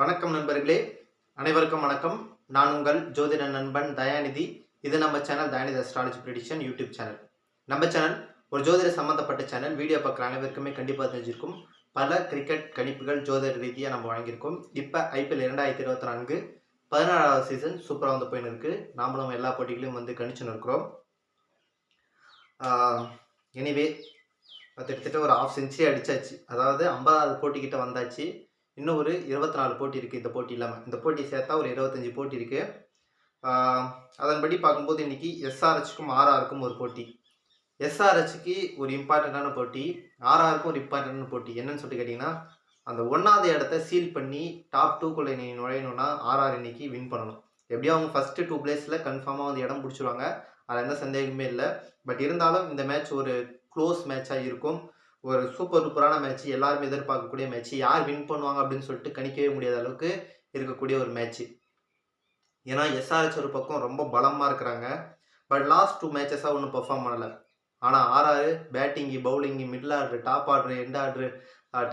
வணக்கம் நண்பர்களே அனைவருக்கும் வணக்கம். நான் உங்கள் ஜோதிட நண்பன் தயாநிதி. இது நம்ம channel Dayanidhi astrology prediction YouTube channel நம்ம சேனல் ஒரு ஜோதிட சம்மந்தப்பட்ட சேனல் வீடியோ பார்க்குற அனைவருக்குமே கண்டிப்பாக தெரிஞ்சிருக்கும். பல கிரிக்கெட் கணிப்புகள் ஜோதிட ரீதியாக நம்ம வழங்கியிருக்கோம். இப்போ ஐபிஎல் இரண்டாயிரத்தி இருபத்தி நான்கு பதினாறாவது சீசன் சூப்பராக வந்து போயின்னு இருக்குது நாமளும் எல்லா போட்டிகளையும் வந்து கணிச்சுன்னு இருக்கிறோம். எனிவே கிட்டத்தட்ட ஒரு ஆஃப் செஞ்சுரி அடித்தாச்சு அதாவது ஐம்பதாவது போட்டிக்கிட்ட வந்தாச்சு. இன்னும் ஒரு இருபத்தி நாலு போட்டி இருக்குது இந்த போட்டி இல்லாமல் இந்த போட்டி சேர்த்தா ஒரு இருபத்தஞ்சி போட்டி இருக்குது அதன்படி பார்க்கும்போது இன்னைக்கு எஸ்ஆர்ஹெச்சுக்கும் ஆர்ஆருக்கும் ஒரு போட்டி. எஸ்ஆர்ஹெச்சுக்கு ஒரு இம்பார்ட்டண்ட்டான போட்டி ஆர்ஆருக்கும் ஒரு இம்பார்ட்டண்டான போட்டி. என்னன்னு சொல்லிட்டு கேட்டிங்கன்னா அந்த ஒன்றாவது இடத்த சீல் பண்ணி டாப் டூக்குள்ளே நீ நுழையணும்னா ஆர்ஆர் இன்னைக்கு வின் பண்ணணும். எப்படியும் அவங்க ஃபஸ்ட்டு டூ பிளேஸில் கன்ஃபார்மாக வந்து இடம் பிடிச்சிருவாங்க. அதில் எந்த சந்தேகமே இல்லை. பட் இருந்தாலும் இந்த மேட்ச் ஒரு க்ளோஸ் மேட்சாக இருக்கும். ஒரு சூப்பர் சூப்பரான மேட்ச் எல்லாருமே எதிர்பார்க்கக்கூடிய மேட்ச் யார் வின் பண்ணுவாங்க அப்படின்னு சொல்லிட்டு கணிக்கவே முடியாத அளவுக்கு இருக்கக்கூடிய ஒரு மேட்ச் ஏன்னா எஸ்ஆர்ஹெச் ஒரு பக்கம் ரொம்ப பலமாக இருக்கிறாங்க. பட் லாஸ்ட் டூ மேட்சஸாக ஒன்றும் பெர்ஃபார்ம் பண்ணலை. ஆனால் ஆறாறு batting bowling middle order top order end order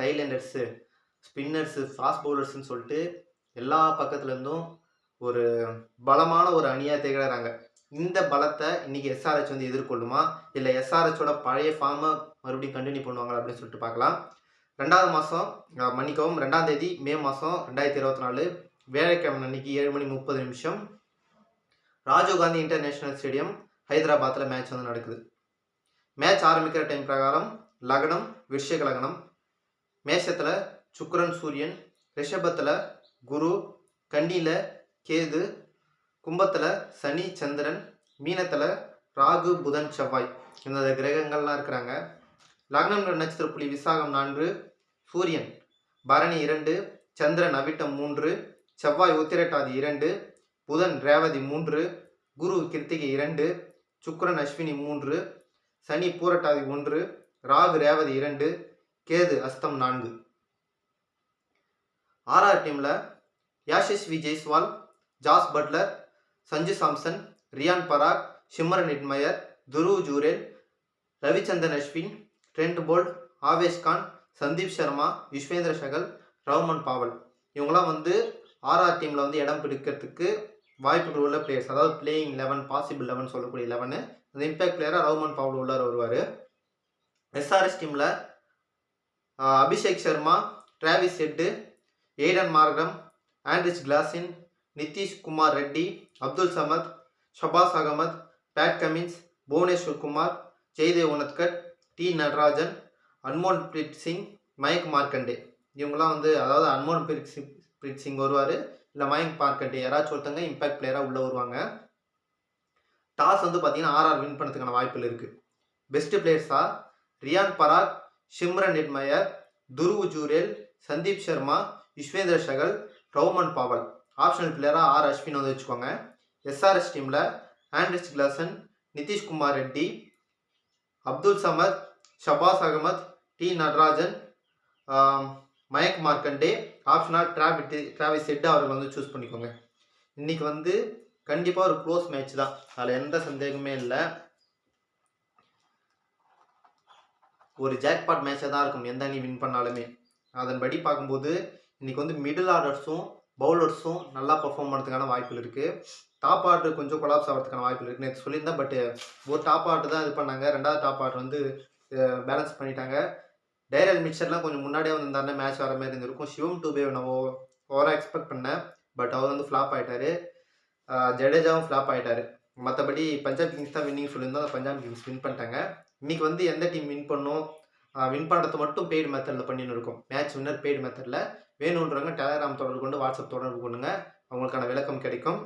tailenders spinners fast பவுலர்ஸ்னு சொல்லிட்டு எல்லா பக்கத்துலேருந்தும் ஒரு பலமான ஒரு அணியாக திகழறாங்க. இந்த பலத்தை இன்னைக்கு எஸ்ஆர்ஹெச் வந்து எதிர்கொள்ளுமா? இல்லை எஸ்ஆர்ஹெச்சோட பழைய ஃபார்மை மறுபடியும் கண்டினியூ பண்ணுவாங்களா அப்படின்னு சொல்லிட்டு பார்க்கலாம். ரெண்டாவது மாதம் மன்னிக்கவும் ரெண்டாம் தேதி மே மாதம் ரெண்டாயிரத்தி இருபத்தி நாலு வேலைக்கிழமை அன்னைக்கு ஏழு மணி முப்பது நிமிஷம் ராஜீவ்காந்தி இன்டர்நேஷ்னல் ஸ்டேடியம் ஹைதராபாத்தில் மேட்ச் வந்து நடக்குது. மேட்ச் ஆரம்பிக்கிற டைம் பிரகாரம் லக்னம் விஷயக லக்னம் மேஷத்தில் சுக்கரன் சூரியன் ரிஷபத்தில் குரு கன்னியில் கேது கும்பத்தில் சனி சந்திரன் மீனத்தில் ராகு புதன் செவ்வாய். இந்த கிரகங்கள்லாம் இருக்கிறாங்க. லக்னம் நட்சத்திர புள்ளி விசாகம் நான்கு சூரியன். பரணி இரண்டு சந்திரன் அவிட்டம் மூன்று செவ்வாய் உத்திரட்டாதி இரண்டு புதன் ரேவதி மூன்று குரு கிருத்திகை இரண்டு சுக்கரன் அஸ்வினி மூன்று சனி பூரட்டாதி ஒன்று ராகு ரேவதி இரண்டு கேது அஸ்தம் நான்கு. ஆர்ஆர் டீமில் Yashasvi Jaiswal Jos Buttler Sanju Samson Riyan Parag Shimron Hetmyer Dhruv Jurel Ravichandran Ashwin Trent Boult Avesh Khan Sandeep Sharma Yuzvendra Chahal Rovman Powell இவங்களாம் வந்து ஆர்ஆர் டீமில் வந்து இடம் பிடிக்கிறதுக்கு வாய்ப்புகள் உள்ள பிளேயர்ஸ் அதாவது பிளேயிங் லெவன் பாசிபிள் லெவன் சொல்லக்கூடிய லெவனு அந்த இம்பேக்ட் பிளேயராக ரவுமன் பாவல் உள்ளார் வருவார். எஸ்ஆர்எஸ் டீமில் Abhishek Sharma Travis Head Aiden Markram Heinrich Klaasen Nitish Kumar Reddy Abdul Samad Shahbaz Ahmed Pat Cummins Bhuvneshwar Kumar Jaydev Unadkat T Natarajan Anmolpreet Singh Mayank Markande. இவங்கெல்லாம் வந்து அதாவது Anmolpreet Singh Preet Singh வருவார் இல்லை மயங்க் மார்க்கண்டே. யாராச்சும் ஒருத்தங்க இம்பாக்ட் பிளேயராக உள்ளே வருவாங்க. டாஸ் வந்து பார்த்தீங்கன்னா ஆர்ஆர் வின் பண்ணதுக்கான வாய்ப்புகள் இருக்குது best பிளேயர்ஸாக Riyan Parag Shimron Hetmyer Dhruv Jurel Sandeep Sharma Yuzvendra Chahal Rovman Powell. Optional பிளேயராக ஆர் அஸ்வின் வந்து வச்சுக்கோங்க. எஸ்ஆர்எஸ் டீமில் Andries Klaasen Nitishkumar Reddy Abdul Samad Shahbaz Ahmed T. Natarajan Mayank Markande ஆப்ஷனாக டிராவிட்டி டிராவிஸ் ஹெட் அவர்கள் வந்து சூஸ் பண்ணிக்கோங்க. இன்றைக்கி வந்து கண்டிப்பாக ஒரு க்ளோஸ் மேட்ச் தான். அதில் எந்த சந்தேகமே இல்லை. ஒரு ஜாக்பாட் மேட்சாக தான் இருக்கும். எந்த அணி வின் பண்ணாலுமே. அதன்படி பார்க்கும்போது இன்றைக்கி வந்து மிடில் ஆர்டர்ஸும் பவுலர்ஸும் நல்லா பர்ஃபார்ம் பண்ணுறதுக்கான வாய்ப்புகள் இருக்குது டாப் ஆர்டர் கொஞ்சம் கொலாப்ஸ் ஆகிறதுக்கான வாய்ப்பு இருக்குது நேற்று சொல்லியிருந்தேன் பட் ஒரு டாப் ஆர்டர் தான் இது பண்ணாங்க. ரெண்டாவது டாப் ஆர்டர் வந்து பேலன்ஸ் பண்ணிட்டாங்க. டைரல் மிக்சர்லாம் கொஞ்சம் முன்னாடியே வந்திருந்தாருன்னா மேட்ச் வர மாதிரி இருந்திருக்கும். சிவம் டூபே நான் ஓவராக எக்ஸ்பெக்ட் பண்ணேன் பட் அவர் வந்து ஃப்ளாப் ஆகிட்டாரு ஜடேஜாவும் ஃப்ளாப் ஆகிட்டாரு மற்றபடி பஞ்சாப் கிங்ஸ் தான் வின்னிங் சொல்லியிருந்தோம். அந்த பஞ்சாப் கிங்ஸ் வின் பண்ணிட்டாங்க. இன்றைக்கி வந்து எந்த டீம் வின் பண்ணும்? வின் பண்ணுறது மட்டும் பெய்டு மெத்தடில் பண்ணின்னு இருக்கும். மேட்ச் வின்னர் பெய்டு மெத்தடில் வேணுன்றவங்க டெலகிராம் தொடர்பு கொண்டு வாட்ஸ்அப் தொடர்பு கொண்டுங்க அவங்களுக்கான விளக்கம் கிடைக்கும்.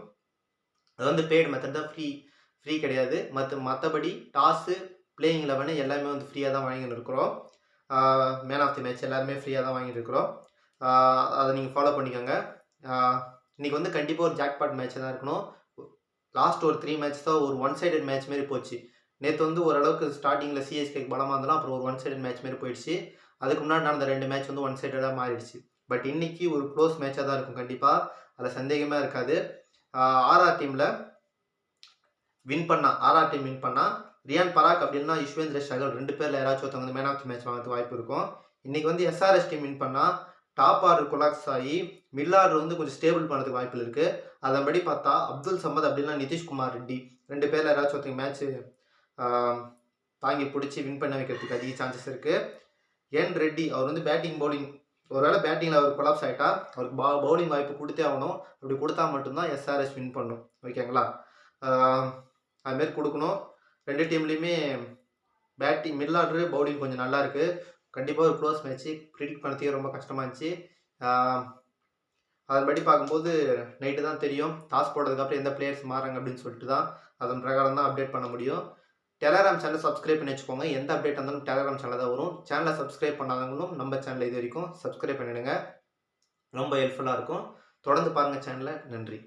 அது வந்து பெய்டு மெத்தட் தான். ஃப்ரீ ஃப்ரீ கிடையாது. மற்ற மற்றபடி டாஸு பிளேயிங் லெவனு எல்லாமே வந்து ஃப்ரீயாக தான் வாங்கிட்டு இருக்கிறோம். மேன் ஆஃப் தி மேட்ச் எல்லாருமே ஃப்ரீயாக தான் வாங்கிட்டு இருக்கிறோம். அதை நீங்கள் ஃபாலோ பண்ணிக்கோங்க. இன்றைக்கி வந்து கண்டிப்பாக ஒரு ஜாக்பாட் மேட்ச் தான் இருக்கணும். லாஸ்ட் ஒரு த்ரீ மேட்ச் தான் ஒரு ஒன் சைடட் மேட்ச் மாரி போச்சு. நேற்று வந்து ஓரளவுக்கு ஸ்டார்டிங்கில் சிஎஸ்கேக்கு பலமாக இருந்தாலும் அப்புறம் ஒரு ஒன் சைடட் மேட்ச் மாரி போயிடுச்சு. அதுக்கு முன்னாடி நடந்த ரெண்டு மேட்ச் வந்து ஒன் சைடடாக மாறிடுச்சு. பட் இன்றைக்கி ஒரு க்ளோஸ் மேட்சாக தான் இருக்கும் கண்டிப்பாக அதில் சந்தேகமே இருக்காது. ஆர்ஆர் டீமில் வின் பண்ணால் ஆர்ஆர் டீம் வின் பண்ணால் ரியான் பராக் அப்படின்னா யுஸ்வேந்திர சகல் ரெண்டு பேரில் யாராச்சும் ஒருத்தவங்க வந்து மேன் ஆஃப் தி மேட்ச் வாங்கிறது வாய்ப்பு இருக்கும். இன்றைக்கி வந்து எஸ்ஆர்எஸ் டீம் வின் பண்ணால் டாப் ஆர்டர் கொலாக்ஸ் ஆகி மில் ஆர்டர் வந்து கொஞ்சம் ஸ்டேபிள் பண்ணதுக்கு வாய்ப்பு இருக்குது அதன்படி பார்த்தா அப்துல் சம்மத் அப்படின்னா நிதிஷ்குமார் ரெட்டி. ரெண்டு பேரில் யாராச்சும் ஒருத்தங்க மேட்ச்சு தாங்கி பிடிச்சி வின் பண்ண வைக்கிறதுக்கு அதிக சான்சஸ் இருக்குது என் ரெட்டி அவர் வந்து பேட்டிங் பவுலிங் ஒருவேளை பேட்டிங்கில் அவர் கொலாப்ஸ் ஆகிட்டா அவருக்கு பா பவுலிங் வாய்ப்பு கொடுத்தே ஆகணும். அப்படி கொடுத்தா மட்டும்தான் எஸ்ஆர்எஸ் வின் பண்ணும். ஓகேங்களா அதுமாரி கொடுக்கணும். ரெண்டு டீம்லேயுமே பேட்டிங் மிடில் ஆர்டரு பவுலிங் கொஞ்சம் நல்லா இருக்குது கண்டிப்பாக ஒரு க்ளோஸ் மேட்ச்சு ப்ரிடிக்ட் பண்ணுறதுக்கே ரொம்ப கஷ்டமாக இருந்துச்சு. அதன்படி பார்க்கும்போது நைட்டு தான் தெரியும். டாஸ் போடுறதுக்கப்புறம் எந்த பிளேயர்ஸ் மாறாங்க அப்படின்னு சொல்லிட்டு தான் அதன் பிரகாரம் தான் அப்டேட் பண்ண முடியும். டெலகிராம் சேனலை சப்ஸ்கிரைப் பண்ணி வச்சுக்கோங்க. எந்த அப்டேட் வந்தாலும் டெலகிராம் சேனல் தான் வரும். சேனலை சப்ஸ்கிரைப் பண்ணாதவங்களும் நம்ம சேனல் இது வரைக்கும் சப்ஸ்கிரைப் பண்ணிடுங்க. ரொம்ப ஹெல்ப்ஃபுல்லாக இருக்கும். தொடர்ந்து பாருங்கள் சேனலை நன்றி.